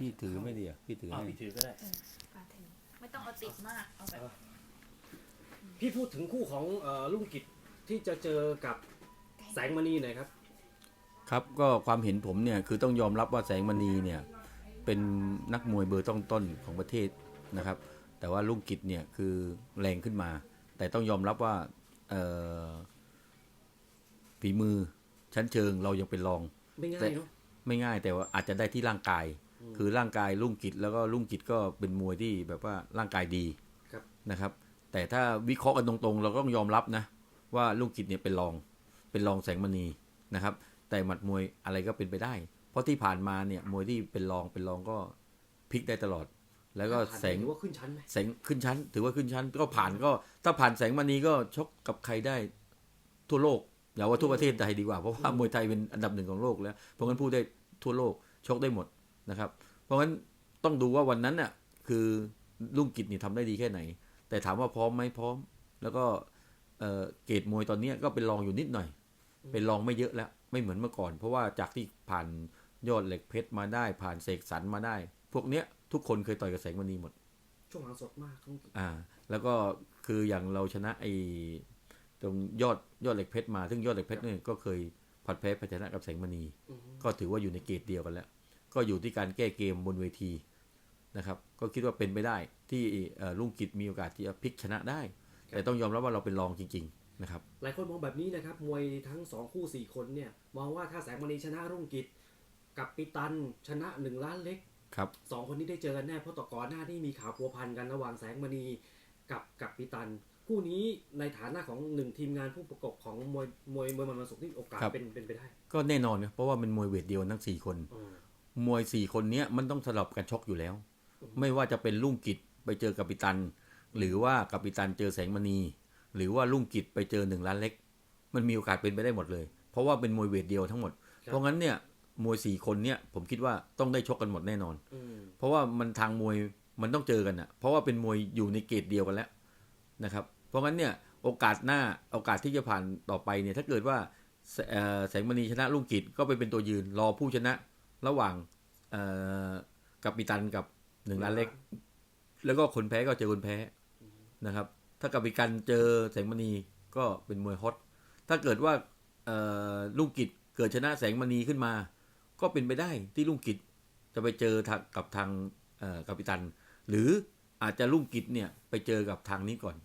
พี่ถือไม่ดีอะพี่ถืออ่าให้พี่ถือก็ได้ ปาถึงไม่ต้องเอาติดมาก เอาแบบพี่พูดถึงคู่ของเอ่อลุงกิจที่จะเจอกับแสงมณีหน่อยครับ ครับก็ความเห็นผมเนี่ยคือต้องยอมรับว่าแสงมณีเนี่ยเป็นนักมวยเบอร์ต้นๆของประเทศนะครับ แต่ว่าลุงกิจเนี่ยคือแรงขึ้นมา แต่ต้องยอมรับว่าเอ่อฝีมือชั้นเชิงเรายังเป็นรอง ไม่ง่าแต่ยเนาะไม่ง่ายแต่ว่าอาจจะได้ที่ร่างกาย คือร่างกายลุงกิจแล้วก็ลุงกิจก็เป็นมวยที่แบบว่าร่างกายดีครับนะครับ แต่ถ้าวิเคราะห์กันตรงๆ เราก็ต้องยอมรับนะ ว่าลุงกิจเนี่ยเป็นรองเป็นรองแสงมณีนะครับ แต่หมัดมวยอะไรก็เป็นไปได้ เพราะที่ผ่านมาเนี่ยมวยที่เป็นรองเป็นรองก็พลิกได้ตลอด แล้วก็ผ่านแสงถือว่าขึ้นชั้นไหมแสงขึ้นชั้น ถือว่าขึ้นชั้น ก็ผ่านก็ถ้าผ่านแสงมณีก็ชกกับใครได้ทั่วโลกอย่าว่าทั่วประเทศไทยดีกว่าเพราะว่ามวยไทยเป็นอันดับหนึ่งของโลกแล้วเพราะงั้นพูดได้ทั่วโลกชกได้หมด นะครับ เพราะงั้นต้องดูว่าวันนั้นน่ะคือลุงกิจนี่ทำได้ดีแค่ไหน แต่ถามว่าพร้อมไหมพร้อม แล้วก็เอ่อเกรดมวยตอนเนี้ยก็เป็นรองอยู่นิดหน่อย เป็นรองไม่เยอะแล้ว ไม่เหมือนเมื่อก่อน เพราะว่าจากที่ผ่านยอดเหล็กเพชรมาได้ ผ่านเสกสรรมาได้ พวกเนี้ยทุกคนเคยต่อยกับแสงมณีหมด ช่วงหลังสดมากลุงกิจอ่า แล้วก็คืออย่างเราชนะไอ้ตรงยอดยอดเหล็กเพชรมา ซึ่งยอดเหล็กเพชรเนี่ยก็เคยผัดแพ้แพ้ชนะกับแสงมณีอืมก็ถือว่าอยู่ในเกรดเดียวกันแล้ว ก็อยู่ที่การแก้เกมบนเวทีนะครับ ก็คิดว่าเป็นไปได้ที่เอ่อลุงกิจมีโอกาสที่จะพลิกชนะได้ แต่ต้องยอมรับว่าเราเป็นรองจริง ๆ นะครับ หลายคนมองแบบนี้นะครับ มวยทั้งสองคู่สี่คนเนี่ย มองว่าถ้าแสงมณีชนะรุ่งกิจ กับปิตันชนะหนึ่งล้านเล็กครับสองคนนี้ได้เจอกันแน่เพราะต่อก่อนหน้าที่มีข่าวพัวพันกันระหว่างแสงมณีกับกับปิตันคู่นี้ในฐานะของหนึ่งทีมงานผู้ประกบของมวยมวยมวยมันวันศุกร์ที่โอกาสครับเป็นเป็นไปได้ ก็แน่นอนนะเพราะว่าเป็นมวยเวทเดียวทั้งสี่คนอื มมวยสี่คนเนี้ยมันต้องสลับกันชกอยู่แล้ว ไม่ว่าจะเป็นลุงกิจไปเจอกัปปิตัน หรือว่ากัปปิตันเจอแสงมณี หรือว่าลุงกิจไปเจอหนึ่งล้านเล็ก มันมีโอกาสเป็นไปได้หมดเลย เพราะว่าเป็นมวยเวทเดียวทั้งหมด เพราะงั้นเนี่ยมวยสี่คนเนี่ยผมคิดว่าต้องได้ชกกันหมดแน่นอนอืมเพราะว่ามันทางมวยมันต้องเจอกันอะเพราะว่าเป็นมวยอยู่ในเกรดเดียวกันแล้วนะครับ เพราะงั้นเนี่ยโอกาสหน้าโอกาสที่จะผ่านต่อไปเนี่ยถ้าเกิดว่าแสเอ่อแสงมณีชนะลุงกิจก็ไปเป็นตัวยืนรอผู้ชนะ ระหว่างเอ่อกับปิตันกับหนึ่งล้านเล็ก แล้วก็คนแพ้ก็เจอคนแพ้นะครับ ถ้ากับปิกันเจอแสงมณีก็เป็นมวยฮอตถ้าเกิดว่าเอ่อลุงกิจเกิดชนะแสงมณีขึ้นมา ก็เป็นไปได้ที่ลุงกิจจะไปเจอทางกับทางเอ่อกัปตัน หรืออาจจะลุงกิจเนี่ยไปเจอกับทางนี้ก่อน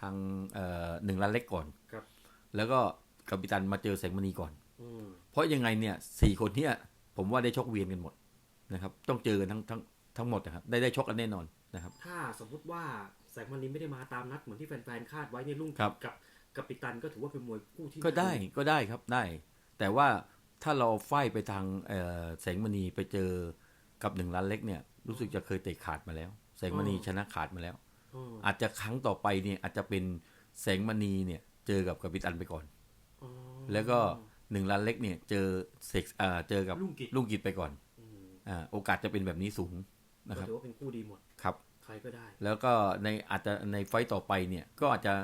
ทางเอ่อหนึ่งล้านเล็กก่อนครับแล้วก็กัปตันมาเจอแสงมณีก่อนอืมเพราะยังไงเนี่ยสี่คนเนี่ย ผมว่าได้ชกเวียนกันหมดนะครับ ต้องเจอกันทั้งทั้งทั้งหมดนะครับ ได้ได้ชกกันแน่นอนนะครับ ถ้าสมมุติว่าแสงมณีไม่ได้มาตามนัดเหมือนที่แฟนๆคาดไว้ในยรุ่งครับกับกับปิตันก็ถือว่าเป็นมวยคู่ที่ก็ได้น่าดูก็ได้ครับได้ แต่ว่าถ้าเราไฟไปทางเอ่อแสงมณีไปเจอกับหนึ่งล้านเล็กเนี่ย รู้สึกจะเคยเตะขาดมาแล้ว แสงมณีชนะขาดมาแล้วอืมอาจจะครั้งต่อไปเนี่ยอาจจะเป็นแสงมณีเนี่ยเจอกับกัปตันไปก่อนอ๋อแล้วก็ หนึ่งล้านเล็กเนี่ย เจอเซ็กอ่าเจอกับลุงกิจ ลุงกิจไปก่อนอืมอ่าโอกาสจะเป็นแบบนี้สูงนะคก็รับถือว่าเป็นคู่ดีหมด ครับ ใครก็ได้ แล้วก็ในอาจจะในไฟต์ต่อไปเนี่ย ก็อาจจะ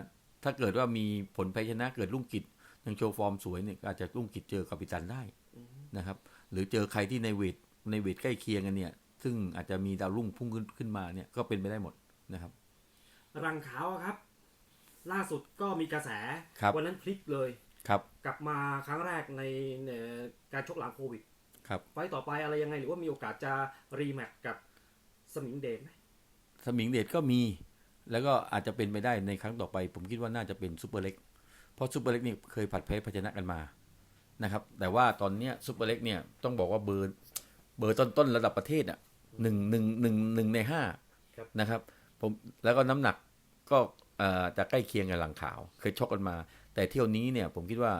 ถ้าเกิดว่ามีผลแพ้ชนะเกิดลุงกิจยังโชว์ฟอร์มสวยเนี่ยก็อาจจะลุงกิจเจอกัปตันได้นะครับ หรือเจอใครที่ในเวทในเวทใกล้เคียงกันเนี่ย ซึ่งอาจจะมีดาวรุ่งพุ่งขึ้นขึ้นมาเนี่ยก็เป็นไปได้หมดนะครับ รังขาวอะครับ ล่าสุดก็มีกระแส ครับ วันนั้นพลิกเลย ครับ กลับมาครั้งแรกในในการชกหลังโควิด ครับ ไฟต์ต่อไปอะไรยังไง หรือว่ามีโอกาสจะรีแมตช์กับสมิงเดชไหมสมิงเดชก็มี แล้วก็อาจจะเป็นไปได้ในครั้งต่อไป ผมคิดว่าน่าจะเป็นซูเปอร์เล็ก เพราะซูเปอร์เล็กนี่เคยผัดแพ้พชนะกันมา นะครับ แต่ว่าตอนเนี้ยซูเปอร์เล็กเนี่ยต้องบอกว่าเบอร์เบอร์ต้นๆระดับประเทศอะหนึ่งหนึ่งหนึ่งหนึ่งในห้านะครับ ผมแล้วก็น้ำหนักก็เอ่อจะใกล้เคียงกับหลังขาว เคยชกกันมา แต่เที่ยวนี้เนี่ยผมคิดว่า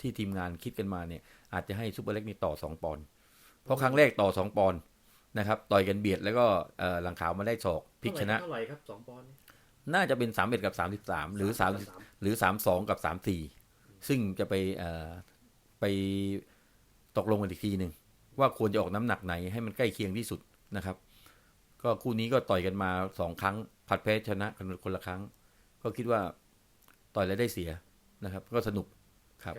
ที่ทีมงานคิดกันมาเนี่ยอาจจะให้ซูเปอร์เล็กนี่ต่อสองปอนด์เพราะครั้งแรกต่อสองปอนด์นะครับต่อยกันเบียดแล้วก็เอ่อหลังขาวมาได้ศอกพลิกชนะเท่าไหร่ครับสองปอนด์เนี่ยน่าจะเป็นสามเอ็ดกับสามสิบสามหรือสามหรือสามสองกับสามสี่ซึ่งจะไปเอ่อไปตกลงกันอีกทีหนึ่งว่าควรจะออกน้ำหนักไหนให้มันใกล้เคียงที่สุดนะครับ ก็คู่นี้ก็ต่อยกันมาสองครั้งผัดแพ้ชนะกันคนละครั้ง ก็คิดว่าต่อยแล้วได้เสีย นะครับ ก็สนุกครับ